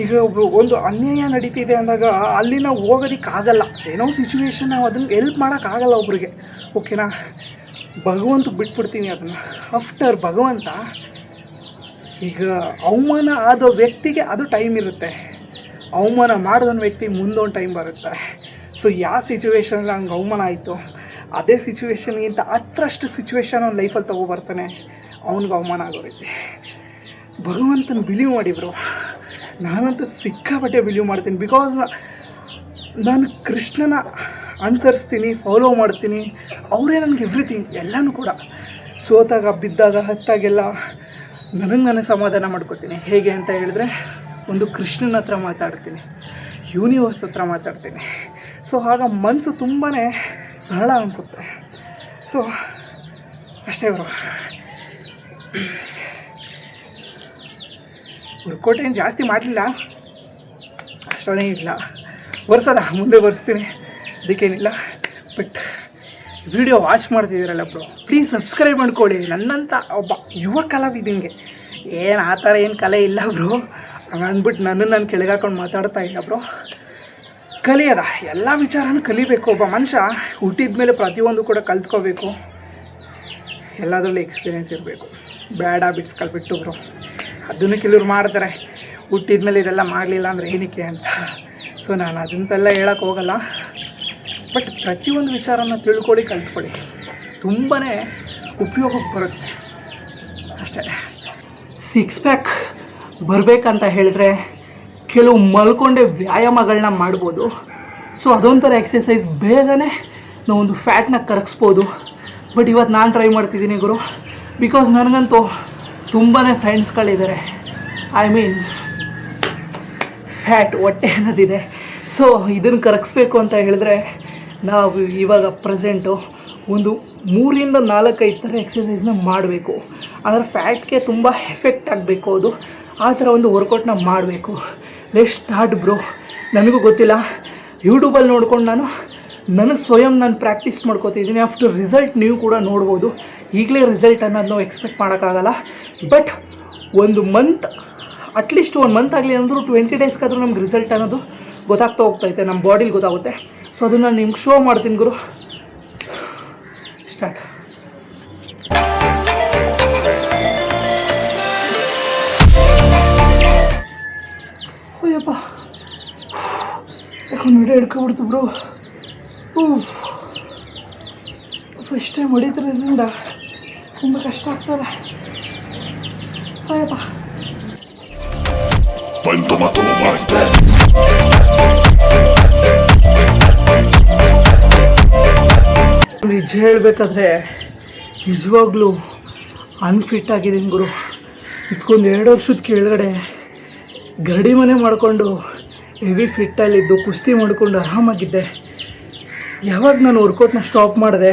ಈಗ ಒಂದು ಅನ್ಯಾಯ ನಡೀತಿದೆ ಅಂದಾಗ ಅಲ್ಲಿ ನಾವು ಹೋಗೋದಕ್ಕಾಗಲ್ಲ ಏನೋ ಸಿಚುವೇಶನ್ ನಾವು ಅದನ್ನು ಎಲ್ಪ್ ಮಾಡೋಕ್ಕಾಗಲ್ಲ ಒಬ್ರಿಗೆ. ಓಕೆನಾ ಭಗವಂತ ಬಿಟ್ಬಿಡ್ತೀನಿ ಅದನ್ನು. ಆಫ್ಟರ್ ಭಗವಂತ, ಈಗ ಅವಮಾನ ಆದ ವ್ಯಕ್ತಿಗೆ ಅದು ಟೈಮ್ ಇರುತ್ತೆ. ಅವಮಾನ ಮಾಡಿದ ವ್ಯಕ್ತಿ ಮುಂದೊಂದು ಟೈಮ್ ಬರುತ್ತೆ. ಸೊ ಯಾವ ಸಿಚುವೇಶನಲ್ಲಿ ಹಂಗೆ ಅವಮಾನ ಆಯಿತು? ಅದೇ ಸಿಚುವೇಶನ್ಗಿಂತ ಹತ್ತರಷ್ಟು ಸಿಚುವೇಶನ್ ಅವ್ನು ಲೈಫಲ್ಲಿ ತೊಗೊಬರ್ತಾನೆ ಅವ್ನಿಗೆ ಅವಮಾನ ಆಗೋಗೈತೆ. ಭಗವಂತನ ಬಿಲೀವ್ ಮಾಡಿದ್ರು ನಾನಂತೂ ಸಿಕ್ಕಾಪಟ್ಟೆ ಬಿಲೀವ್ ಮಾಡ್ತೀನಿ ಬಿಕಾಸ್ ನಾನು ಕೃಷ್ಣನ ಅನುಸರಿಸ್ತೀನಿ ಫಾಲೋ ಮಾಡ್ತೀನಿ. ಅವರೇ ನನಗೆ ಎವ್ರಿಥಿಂಗ್ ಎಲ್ಲನೂ ಕೂಡ. ಸೋತಾಗ, ಬಿದ್ದಾಗ, ಹತ್ತಾಗೆಲ್ಲ ನನಗೆ ನಾನು ಸಮಾಧಾನ ಮಾಡ್ಕೋತೀನಿ. ಹೇಗೆ ಅಂತ ಹೇಳಿದ್ರೆ ಒಂದು ಕೃಷ್ಣನ ಹತ್ರ ಮಾತಾಡ್ತೀನಿ ಯೂನಿವರ್ಸ್ ಹತ್ರ ಮಾತಾಡ್ತೀನಿ. ಸೊ ಆಗ ಮನಸ್ಸು ತುಂಬಾ ಸರಳ ಅನಿಸುತ್ತೆ. ಸೊ ಅಷ್ಟೇ ಅವರು ವರ್ಕೌಟ್ ಏನು ಜಾಸ್ತಿ ಮಾಡಲಿಲ್ಲ. ಅಷ್ಟೊಂದೇ ಇಲ್ಲ. ಬರ್ಸೋದ ಮುಂದೆ ಬರ್ಸ್ತೀನಿ ಅದಕ್ಕೇನಿಲ್ಲ. ಬಟ್ ವಿಡಿಯೋ ವಾಚ್ ಮಾಡ್ತಿದ್ದೀರಲ್ಲ ಬ್ರೋ ಪ್ಲೀಸ್ ಸಬ್ಸ್ಕ್ರೈಬ್ ಮಾಡ್ಕೊಳ್ಳಿ. ನನ್ನಂಥ ಒಬ್ಬ ಯುವ ಕಲಾವಿದಂಗೆ. ಏನು ಆ ಥರ ಏನು ಕಲೆ ಇಲ್ಲ ಬ್ರೋ ಅಂದ್ಬಿಟ್ಟು ನನ್ನನ್ನು ನಾನು ಕೆಳಗಾಕೊಂಡು ಮಾತಾಡ್ತಾ ಇಲ್ಲ ಬ್ರೋ ಕಲಿಯೋದ. ಎಲ್ಲ ವಿಚಾರನೂ ಕಲಿಬೇಕು ಒಬ್ಬ ಮನುಷ್ಯ. ಹುಟ್ಟಿದ ಮೇಲೆ ಪ್ರತಿಯೊಂದು ಕೂಡ ಕಲ್ತ್ಕೋಬೇಕು. ಎಲ್ಲದರಲ್ಲೂ ಎಕ್ಸ್ಪೀರಿಯೆನ್ಸ್ ಇರಬೇಕು. ಬ್ಯಾಡ್ ಹ್ಯಾಬಿಟ್ಸ್ ಕಲ್ಬಿಟ್ಟು ಬ್ರೋ ಅದನ್ನು ಕೆಲವ್ರು ಮಾಡ್ತಾರೆ. ಹುಟ್ಟಿದ ಮೇಲೆ ಇದೆಲ್ಲ ಮಾಡಲಿಲ್ಲ ಅಂದರೆ ಏನಕ್ಕೆ ಅಂತ. ಸೊ ನಾನು ಅದಂತೆಲ್ಲ ಹೇಳೋಕ್ಕೆ ಹೋಗಲ್ಲ. ಬಟ್ ಪ್ರತಿಯೊಂದು ವಿಚಾರನ ತಿಳ್ಕೊಳ್ಳಿ, ಕಲ್ತ್ಕೊಳ್ಳಿ. ತುಂಬಾ ಉಪಯೋಗಕ್ಕೆ ಬರುತ್ತೆ. ಅಷ್ಟೇ. ಸಿಕ್ಸ್ ಪ್ಯಾಕ್ ಬರಬೇಕಂತ ಹೇಳಿದ್ರೆ ಕೆಲವು ಮಲ್ಕೊಂಡೆ ವ್ಯಾಯಾಮಗಳನ್ನ ಮಾಡ್ಬೋದು. ಸೊ ಅದೊಂಥರ ಎಕ್ಸಸೈಸ್ ಬೇಗನೆ ನಾವೊಂದು ಫ್ಯಾಟ್ನ ಕರಗಿಸ್ಬೋದು. ಬಟ್ ಇವತ್ತು ನಾನು ಟ್ರೈ ಮಾಡ್ತಿದ್ದೀನಿ ಗುರು. ಬಿಕಾಸ್ ನನಗಂತೂ ತುಂಬಾ ಫ್ರೆಂಡ್ಸ್ಗಳಿದ್ದಾರೆ ಐ ಮೀನ್ ಫ್ಯಾಟ್ ಹೊಟ್ಟೆ ಅನ್ನೋದಿದೆ. ಸೊ ಇದನ್ನು ಕರಗಿಸ್ಬೇಕು ಅಂತ ಹೇಳಿದ್ರೆ ನಾವು ಇವಾಗ ಪ್ರೆಸೆಂಟು ಒಂದು ಮೂರಿಂದ ನಾಲ್ಕೈದು ಥರ ಎಕ್ಸಸೈಸ್ನ ಮಾಡಬೇಕು. ಅಂದರೆ ಫ್ಯಾಟ್ಗೆ ತುಂಬ ಎಫೆಕ್ಟ್ ಆಗಬೇಕು ಅದು. ಆ ಥರ ಒಂದು ವರ್ಕೌಟ್ನ ಮಾಡಬೇಕು. ಲೆಟ್ ಸ್ಟಾರ್ಟ್ ಬ್ರೋ ನನಗೂ ಗೊತ್ತಿಲ್ಲ. ಯೂಟ್ಯೂಬಲ್ಲಿ ನೋಡ್ಕೊಂಡು ನಾನು ನನಗೆ ಸ್ವಯಂ ನಾನು ಪ್ರಾಕ್ಟೀಸ್ ಮಾಡ್ಕೋತಿದ್ದೀನಿ ಆಫ್ಟರ್ ರಿಸಲ್ಟ್ ನೀವು ಕೂಡ ನೋಡ್ಬೋದು. ಈಗಲೇ ರಿಸಲ್ಟ್ ಅನ್ನೋದು ನಾವು ಎಕ್ಸ್ಪೆಕ್ಟ್ ಮಾಡೋಕ್ಕಾಗಲ್ಲ. ಬಟ್ ಒಂದು ಮಂತ್ ಅಟ್ಲೀಸ್ಟ್ ಒಂದು ಮಂತ್ ಆಗಲಿ ಅಂದರೂ ಟ್ವೆಂಟಿ ಡೇಸ್ಗಾದರೂ ನಮ್ಗೆ ರಿಸಲ್ಟ್ ಅನ್ನೋದು ಗೊತ್ತಾಗ್ತಾ ಹೋಗ್ತೈತೆ. ನಮ್ಮ ಬಾಡಿಲಿ ಗೊತ್ತಾಗುತ್ತೆ. ಸೊ ಅದನ್ನು ನಿಮ್ಗೆ ಶೋ ಮಾಡ್ತೀನಿ ಗುರು. ಸ್ಟಾರ್ಟ್ ಅಯ್ಯಪ್ಪ. ಯಾಕೊಂದು ವಿಡಿಯೋ ಹಿಡ್ಕೊಬಿಡ್ತು ಬ್ರೋ ಫಸ್ಟ್ ಟೈಮ್ ಹೊಡಿತಿರೋದ್ರಿಂದ ತುಂಬ ಕಷ್ಟ ಆಗ್ತದೆ. ನಿಜ ಹೇಳಬೇಕಾದ್ರೆ ನಿಜವಾಗ್ಲೂ ಅನ್ಫಿಟ್ ಆಗಿದ್ದೀನಿ ಗುರು. ಇದ್ಕೊಂಡು ಎರಡು ವರ್ಷದ ಕೆಳಗಡೆ ಗಡಿ ಮನೆ ಮಾಡಿಕೊಂಡು ಹೆವಿ ಫಿಟ್ಟಲ್ಲಿದ್ದು ಕುಸ್ತಿ ಮಾಡಿಕೊಂಡು ಆರಾಮಾಗಿದ್ದೆ. ಯಾವಾಗ ನಾನು ವರ್ಕೌಟ್ನ ಸ್ಟಾಪ್ ಮಾಡಿದೆ,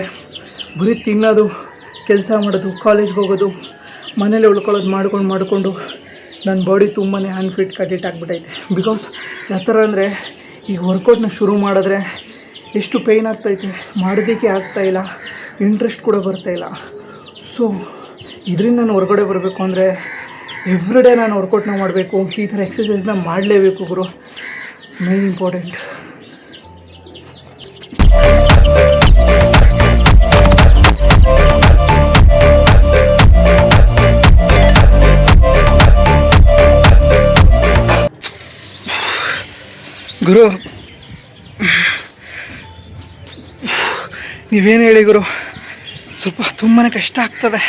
ಬರೀ ತಿನ್ನೋದು, ಕೆಲಸ ಮಾಡೋದು ಕಾಲೇಜ್ಗೆ ಹೋಗೋದು, ಮನೇಲಿ ಉಳ್ಕೊಳ್ಳೋದು, ಮಾಡ್ಕೊಂಡು, ಮಾಡಿಕೊಂಡು ನನ್ನ ಬಾಡಿ ತುಂಬಾ ಅನ್ಫಿಟ್ ಕಡಿಟ್ ಆಗಿಬಿಟ್ಟೈತೆ ಬಿಕಾಸ್ ಯಾವ ಥರ ಅಂದರೆ, ಈ ವರ್ಕೌಟ್ನ ಶುರು ಮಾಡಿದ್ರೆ ಎಷ್ಟು ಪೇಯ್ನ್ ಆಗ್ತೈತೆ, ಮಾಡೋದಕ್ಕೆ ಆಗ್ತಾಯಿಲ್ಲ ಇಂಟ್ರೆಸ್ಟ್ ಕೂಡ ಬರ್ತಾಯಿಲ್ಲ ಸೊ ಇದರಿಂದ ನಾನು ಹೊರಗಡೆ ಬರಬೇಕು ಅಂದರೆ ಎವ್ರಿ ಡೇ ನಾನು ವರ್ಕೌಟ್ನ ಮಾಡಬೇಕು, ಈ ಥರ ಎಕ್ಸಸೈಸ್ನ ಮಾಡಲೇಬೇಕು ಗುರು. ಮೇನ್ ಇಂಪಾರ್ಟೆಂಟ್ ಗುರು, ನೀವೇನು ಹೇಳಿ ಗುರು? ಸ್ವಲ್ಪ ತುಂಬಾ ಕಷ್ಟ ಆಗ್ತದೆ.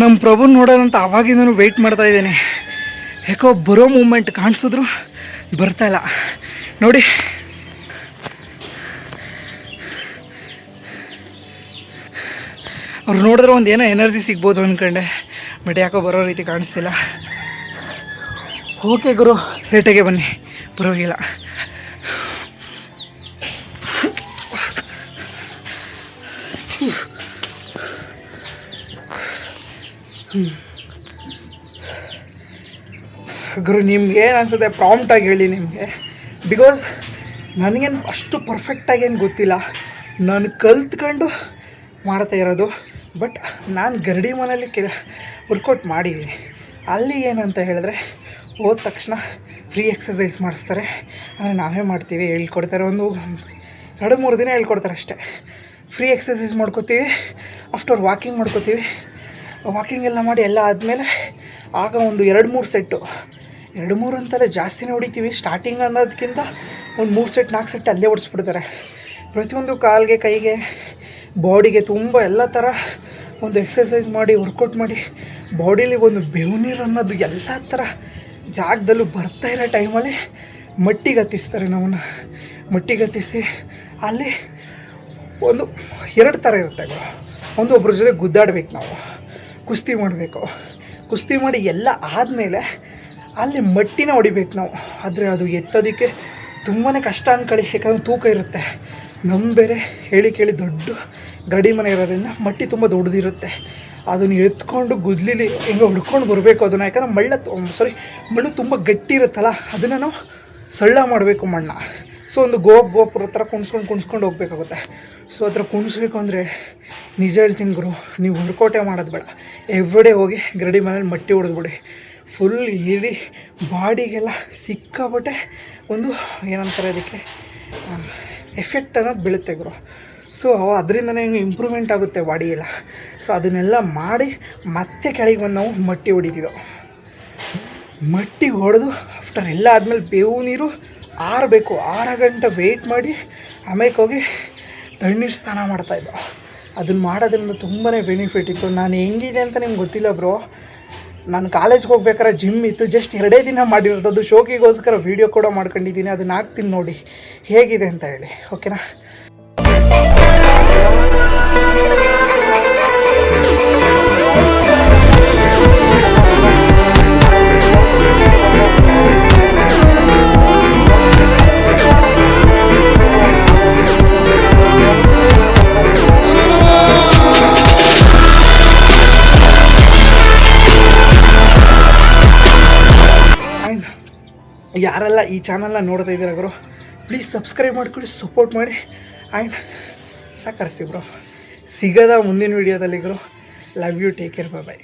ನಮ್ಮ ಪ್ರಭು ನೋಡೋದಂತ ಅವಾಗಿಂದನೂ ವೆಯ್ಟ್ ಮಾಡ್ತಾ ಇದ್ದೀನಿ. ಯಾಕೋ ಬರೋ ಮೂಮೆಂಟ್ ಕಾಣಿಸಿದ್ರು? ಇಲ್ಲ. ನೋಡಿ. ಅವ್ರು ನೋಡಿದ್ರೆ ಒಂದು ಏನೋ ಎನರ್ಜಿ ಸಿಗ್ಬೋದು ಅಂದ್ಕೊಂಡೆ ಬಟ್ ಯಾಕೋ ಬರೋ ರೀತಿ ಕಾಣಿಸ್ತಿಲ್ಲ. ಓಕೆ ಗುರು. ಲೇಟಾಗೆ ಬನ್ನಿ. ಪರವಾಗಿಲ್ಲ. ಗುರು, ನಿಮ್ಗೆ ಏನು ಅನ್ಸುತ್ತೆ? ಪ್ರಾಂಪ್ಟಾಗಿ ಹೇಳಿ ನಿಮಗೆ. ಬಿಕಾಸ್ ನನಗೇನು ಅಷ್ಟು ಪರ್ಫೆಕ್ಟಾಗಿ ಏನು ಗೊತ್ತಿಲ್ಲ. ನಾನು ಕಲ್ತ್ಕೊಂಡು ಮಾಡ್ತಾ ಇರೋದು. ಬಟ್ ನಾನು ಗರಡಿ ಮನೇಲಿ ಕೆ ವರ್ಕೌಟ್ ಮಾಡಿದ್ದೀನಿ ಅಲ್ಲಿ ಏನಂತ ಹೇಳಿದ್ರೆ, ಹೋದ ತಕ್ಷಣ ಫ್ರೀ ಎಕ್ಸಸೈಸ್ ಮಾಡಿಸ್ತಾರೆ. ಅಂದರೆ ನಾವೇ ಮಾಡ್ತೀವಿ, ಹೇಳ್ಕೊಡ್ತಾರೆ ಒಂದು ಎರಡು ಮೂರು ದಿನ ಹೇಳ್ಕೊಡ್ತಾರೆ ಅಷ್ಟೇ. ಫ್ರೀ ಎಕ್ಸಸೈಸ್ ಮಾಡ್ಕೋತೀವಿ ಆಫ್ಟರ್ ವಾಕಿಂಗ್ ಮಾಡ್ಕೋತೀವಿ. ವಾಕಿಂಗ್ ಎಲ್ಲ ಮಾಡಿ ಎಲ್ಲ ಆದಮೇಲೆ ಆಗ ಒಂದು ಎರಡು ಮೂರು ಸೆಟ್ಟು ಎರಡು ಮೂರು ಅಂತಲೇ ಜಾಸ್ತಿನೇ ಹೊಡಿತೀವಿ. ಸ್ಟಾರ್ಟಿಂಗ್ ಅನ್ನೋದಕ್ಕಿಂತ ಒಂದು ಮೂರು ಸೆಟ್ ನಾಲ್ಕು ಸೆಟ್ ಅಲ್ಲೇ ಹೊಡಿಸ್ಬಿಡ್ತಾರೆ ಪ್ರತಿಯೊಂದು ಕಾಲಿಗೆ, ಕೈಗೆ ಬಾಡಿಗೆ ತುಂಬ ಎಲ್ಲ ಥರ ಒಂದು ಎಕ್ಸಸೈಸ್ ಮಾಡಿ ವರ್ಕೌಟ್ ಮಾಡಿ ಬಾಡೀಲಿ ಒಂದು ಬೆವನೀರು ಅನ್ನೋದು ಎಲ್ಲ ಥರ ಜಾಗದಲ್ಲೂ ಬರ್ತಾ ಇರೋ ಟೈಮಲ್ಲಿ ಮಟ್ಟಿಗೆ ಹತ್ತಿಸ್ತಾರೆ ನಮ್ಮನ್ನು. ಮಟ್ಟಿಗೆ ಹತ್ತಿಸಿ ಅಲ್ಲಿ ಒಂದು ಎರಡು ಥರ ಇರುತ್ತೆ. ಒಂದು ಒಬ್ಬರ ಜೊತೆ ಗುದ್ದಾಡ್ಬೇಕು ನಾವು. ಕುಸ್ತಿ ಮಾಡಬೇಕು. ಕುಸ್ತಿ ಮಾಡಿ ಎಲ್ಲ ಆದಮೇಲೆ ಅಲ್ಲಿ ಮಟ್ಟಿನ ಹೊಡಿಬೇಕು ನಾವು. ಆದರೆ ಅದು ಎತ್ತೋದಕ್ಕೆ ತುಂಬಾ ಕಷ್ಟ ಅನ್ಕೊಳ್ಳಿ. ಯಾಕಂದ್ರೆ ತೂಕ ಇರುತ್ತೆ. ನಮ್ಮ ಬೇರೆ ಹೇಳಿ ಕೇಳಿ ದೊಡ್ಡ ಗಡಿ ಮನೆ ಇರೋದ್ರಿಂದ ಮಟ್ಟಿ ತುಂಬ ದೊಡ್ಡದಿರುತ್ತೆ. ಅದನ್ನು ಎತ್ಕೊಂಡು ಗುದ್ಲಿಲಿ ಹಿಂಗೆ ಹುಡ್ಕೊಂಡು ಬರಬೇಕು ಅದನ್ನು. ಯಾಕಂದ್ರೆ ಮಳ್ಳ ಸಾರಿ ಮಣ್ಣು ತುಂಬ ಗಟ್ಟಿ ಇರುತ್ತಲ್ಲ, ಅದನ್ನು ನಾವು ಸಳ್ಳ ಮಾಡಬೇಕು ಮಣ್ಣ. ಸೊ ಒಂದು ಗೋಪ್ ಗೋಪುರ ಹತ್ರ ಕುಣಿಸ್ಕೊಂಡು ಕುಣಿಸ್ಕೊಂಡು ಹೋಗ್ಬೇಕಾಗುತ್ತೆ. ಸೊ ಆ ಥರ ಕುಣಿಸ್ಬೇಕು ಅಂದರೆ ನಿಜ ಹೇಳ್ತೀನಿ ಗುರು, ನೀವು ಹೊರಕೋಟೆ ಮಾಡೋದು ಬೇಡ. ಎವ್ರಿಡೇ ಹೋಗಿ ಗರಡಿ ಮನೇಲಿ ಮಟ್ಟಿ ಹೊಡೆದ್ಬಿಡಿ ಫುಲ್ ಇಡೀ ಬಾಡಿಗೆಲ್ಲ ಸಿಕ್ಕಾಪಟ್ಟೆ ಒಂದು ಏನಂತಾರೆ ಅದಕ್ಕೆ ಎಫೆಕ್ಟ್ ಅನ್ನೋದು ಬೀಳುತ್ತೆ ಗುರು. ಸೊ ಅದರಿಂದನೇ ಇಂಪ್ರೂವ್ಮೆಂಟ್ ಆಗುತ್ತೆ ಬಾಡಿ ಎಲ್ಲ ಸೊ ಅದನ್ನೆಲ್ಲ ಮಾಡಿ ಮತ್ತೆ ಕೆಳಗೆ ಬಂದು ನಾವು ಮಟ್ಟಿ ಹೊಡಿತಿದ್ದೋ ಮಟ್ಟಿ ಹೊಡೆದು ಆಫ್ಟರ್ ಎಲ್ಲ ಆದಮೇಲೆ ಬೇವು ನೀರು ಆರಬೇಕು. ಆರು ಗಂಟೆ ವೆಯ್ಟ್ ಮಾಡಿ ಆಮೇಲೆ ಹೋಗಿ ತಣ್ಣೀರು ಸ್ನಾನ ಮಾಡ್ತಾಯಿದ್ದೋ ಅದನ್ನು ಮಾಡೋದ್ರಿಂದ ತುಂಬಾ ಬೆನಿಫಿಟ್ ಇತ್ತು. ನಾನು ಹೆಂಗಿದೆ ಅಂತ ನಿಮ್ಗೆ ಗೊತ್ತಿಲ್ಲ ಬ್ರೋ ನಾನು ಕಾಲೇಜ್ಗೆ ಹೋಗ್ಬೇಕಾದ್ರೆ ಜಿಮ್ ಇತ್ತು ಜಸ್ಟ್ ಎರಡೇ ದಿನ ಮಾಡಿರೋದು ಶೋಕಿಗೋಸ್ಕರ ವೀಡಿಯೋ ಕೂಡ ಮಾಡ್ಕೊಂಡಿದ್ದೀನಿ. ಅದನ್ನ ಹಾಕ್ತೀನಿ ನೋಡಿ. ಹೇಗಿದೆ ಅಂತ ಹೇಳಿ ಓಕೆನಾ ಯಾರೆಲ್ಲ ಈ ಚಾನಲ್ನ ನೋಡ್ತಾ ಇದ್ದೀರ ಗುರು ಪ್ಲೀಸ್ ಸಬ್ಸ್ಕ್ರೈಬ್ ಮಾಡ್ಕೊಳ್ಳಿ ಸಪೋರ್ಟ್ ಮಾಡಿ. ಆ್ಯಂಡ್ ಸಾಕರಿಸಿ ಬ್ರೋ ಸಿಗದ ಮುಂದಿನ ವೀಡಿಯೋದಲ್ಲಿ ಗುರು love you take care bye bye